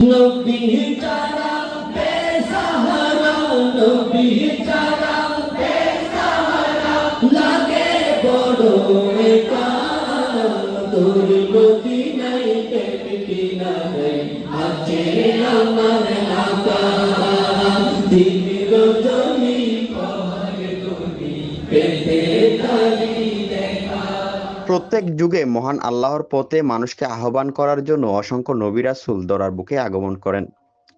নবী যারা বেসাহারা নবী যারা বেসাহারা লাগে বড় আমার আকা প্রত্যেক যুগে মহান আল্লাহর পথে মানুষকে আহ্বান করার জন্য অসংখ্য নবী রাসূল দরার বুকে আগমন করেন।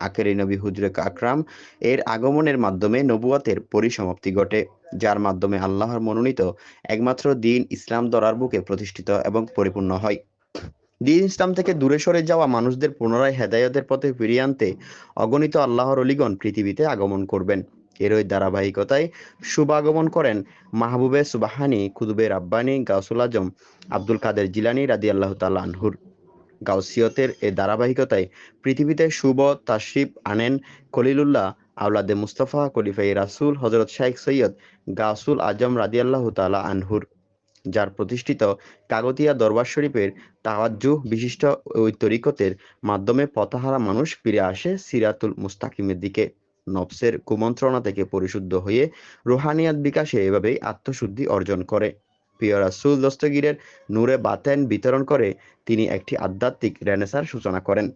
আখেরি নবী হুজরে আকরাম এর আগমনের মাধ্যমে নবুয়াতের পরিসমাপ্তি ঘটে, যার মাধ্যমে আল্লাহর মনোনীত একমাত্র দিন ইসলাম দরার বুকে প্রতিষ্ঠিত এবং পরিপূর্ণ হয়। দিন ইসলাম থেকে দূরে সরে যাওয়া মানুষদের পুনরায় হেদায়তের পথে ফিরিয়ে আনতে অগণিত আল্লাহর অলিগণ পৃথিবীতে আগমন করবেন। এরই ধারাবাহিকতায় শুভাগমন করেন মাহবুবে সুবাহানি, কুতুবে রাব্বানি, গাউসুল আজম, আব্দুল কাদের জিলানি রাদি আল্লাহ তাল্লা আনহুর। গাউসিয়তের এ ধারাবাহিকতায় পৃথিবীতে শুভ তাশরিফ আনেন খলিলুল্লাহ, আওলাদে মুস্তফা খলিফাই রাসুল হজরত শাইখ সৈয়দ গাউসুল আজম রাদি আল্লাহ তালা আনহুর। যার প্রতিষ্ঠিত কাগতিয়া দরবার শরীফের তাওয়াজ্জুহ বিশিষ্ট ওই তরিকতের মাধ্যমে পথহারা মানুষ ফিরে আসে সিরাতুল মুস্তাকিমের দিকে। নফসের কুমন্ত্রণা থেকে পরিশুদ্ধ হয়ে রুহানিয়াত বিকাশে এভাবেই আত্মশুদ্ধি অর্জন করে। প্রিয় রাসূল, দস্তগীরের নূরে বাতেন বিতরণ করে তিনি একটি আধ্যাত্মিক রেনেসার সূচনা করেন।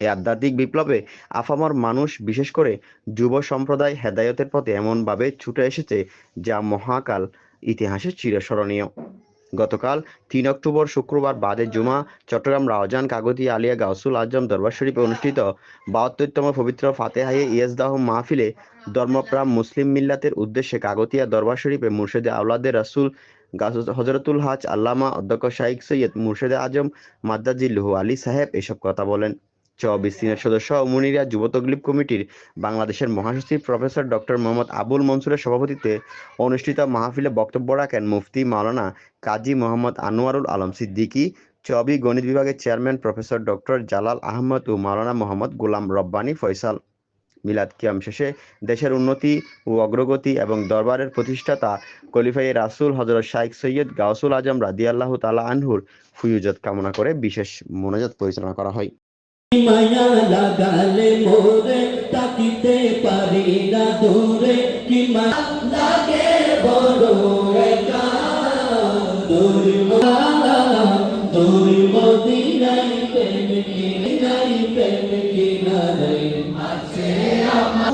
এই আধ্যাত্মিক বিপ্লবে আফামর মানুষ, বিশেষ করে যুব সম্প্রদায়, হেদায়তের পথে এমনভাবে ছুটে এসেছে যা মহাকাল ইতিহাসে চিরস্মরণীয়। গতকাল তিন অক্টোবর শুক্রবার বাদে জুমা, চট্টগ্রাম রাওজান, কাগতি, আলিয়া, গাউসুল, আজম দরবার শরীফে অনুষ্ঠিত বাহাত্তরতম পবিত্র ফাতেহায়ে ইয়াজদাহ মাহফিলে ধর্মপ্রাম মুসলিম মিল্লাতের উদ্দেশ্যে কাগতিয়া দরবার শরীফে মুর্শেদে আওলাদে রাসুল হজরতুল হাজ আল্লামা অধ্যক্ষ শাইখ সৈয়দ মুর্শেদে আজম মাদ্দাজিল্লুহু আলী সাহেব এসব কথা বলেন। চব্বিশ সিনের সদস্য মুনিরা যুব তগলিব কমিটির বাংলাদেশের মহাসচিব প্রফেসর ডক্টর মোহাম্মদ আবুল মনসুরের সভাপতিত্বে অনুষ্ঠিত মাহফিলে বক্তব্য রাখেন মুফতি মাওলানা কাজী মোহাম্মদ আনোয়ারুল আলম সিদ্দিকী, চবি গণিত বিভাগের chairman professor doctor Jalal Ahmed ও মাওলানা মোহাম্মদ গোলাম রব্বানী ফয়সাল। মিলাদ কিয়াম শেষে দেশের উন্নতি ও অগ্রগতি এবং দরবারের প্রতিষ্ঠাতা কলিফাই রাসুল হজরত শাইখ সৈয়দ গাউসুল আজম রাদিয়াল্লাহ তালা আনহুর ফুয়ুজত কামনা করে বিশেষ মোনাজাত পরিচালনা করা হয়। মায়া লাগালে মোরে তাকিতে পারি না দূরে। কি মায়া লাগে বড় একা দূর দূর মদিনাই প্রেম কি নাই প্রেম কি নাই আছে আমার।